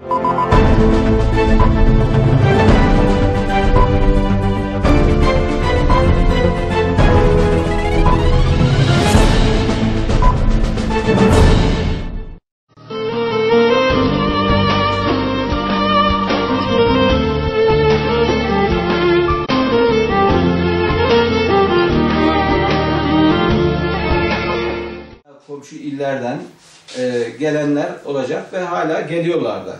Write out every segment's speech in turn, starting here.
Thank you. İllerden e, gelenler olacak ve hala geliyorlar da.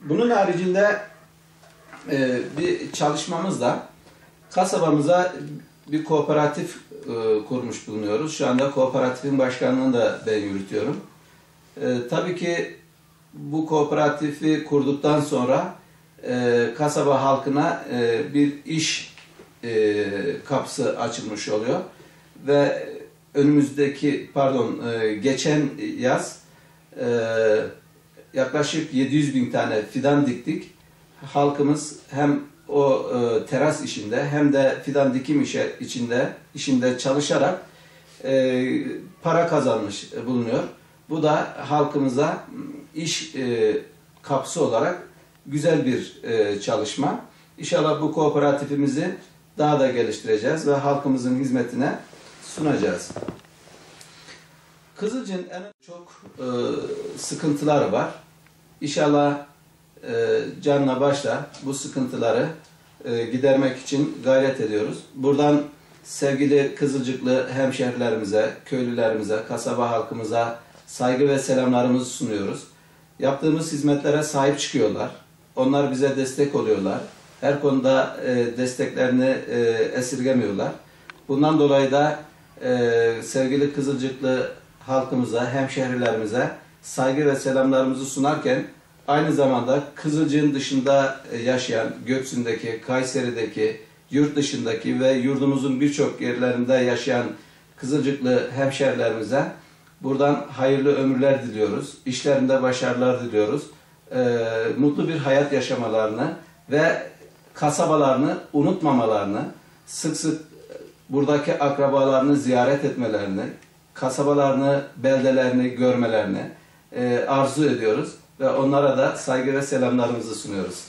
Bunun haricinde e, bir çalışmamızda kasabamıza bir kooperatif e, kurmuş bulunuyoruz. Şu anda kooperatifin başkanlığını da ben yürütüyorum. E, tabii ki bu kooperatifi kurduktan sonra e, kasaba halkına e, bir iş e, kapısı açılmış oluyor ve önümüzdeki pardon e, geçen yaz e, yaklaşık 700 bin tane fidan diktik. Halkımız hem o e, teras işinde hem de fidan dikim işe, içinde işinde çalışarak e, para kazanmış bulunuyor. Bu da halkımıza iş e, kapısı olarak güzel bir e, çalışma. İnşallah bu kooperatifimizi daha da geliştireceğiz ve halkımızın hizmetine sunacağız. Kızılcın en çok e, sıkıntıları var. İnşallah e, canla başla bu sıkıntıları e, gidermek için gayret ediyoruz. Buradan sevgili Kızılcıklı hemşehrilerimize, köylülerimize, kasaba halkımıza saygı ve selamlarımızı sunuyoruz. Yaptığımız hizmetlere sahip çıkıyorlar. Onlar bize destek oluyorlar. Her konuda e, desteklerini e, esirgemiyorlar. Bundan dolayı da e, sevgili Kızılcıklı halkımıza, hemşehrilerimize saygı ve selamlarımızı sunarken aynı zamanda Kızılcık'ın dışında e, yaşayan Göksu'ndaki, Kayseri'deki, yurt dışındaki ve yurdumuzun birçok yerlerinde yaşayan Kızılcıklı hemşehrilerimize buradan hayırlı ömürler diliyoruz. İşlerinde başarılar diliyoruz. E, mutlu bir hayat yaşamalarını ve kasabalarını unutmamalarını, sık sık buradaki akrabalarını ziyaret etmelerini, kasabalarını, beldelerini görmelerini e, arzu ediyoruz ve onlara da saygı ve selamlarımızı sunuyoruz.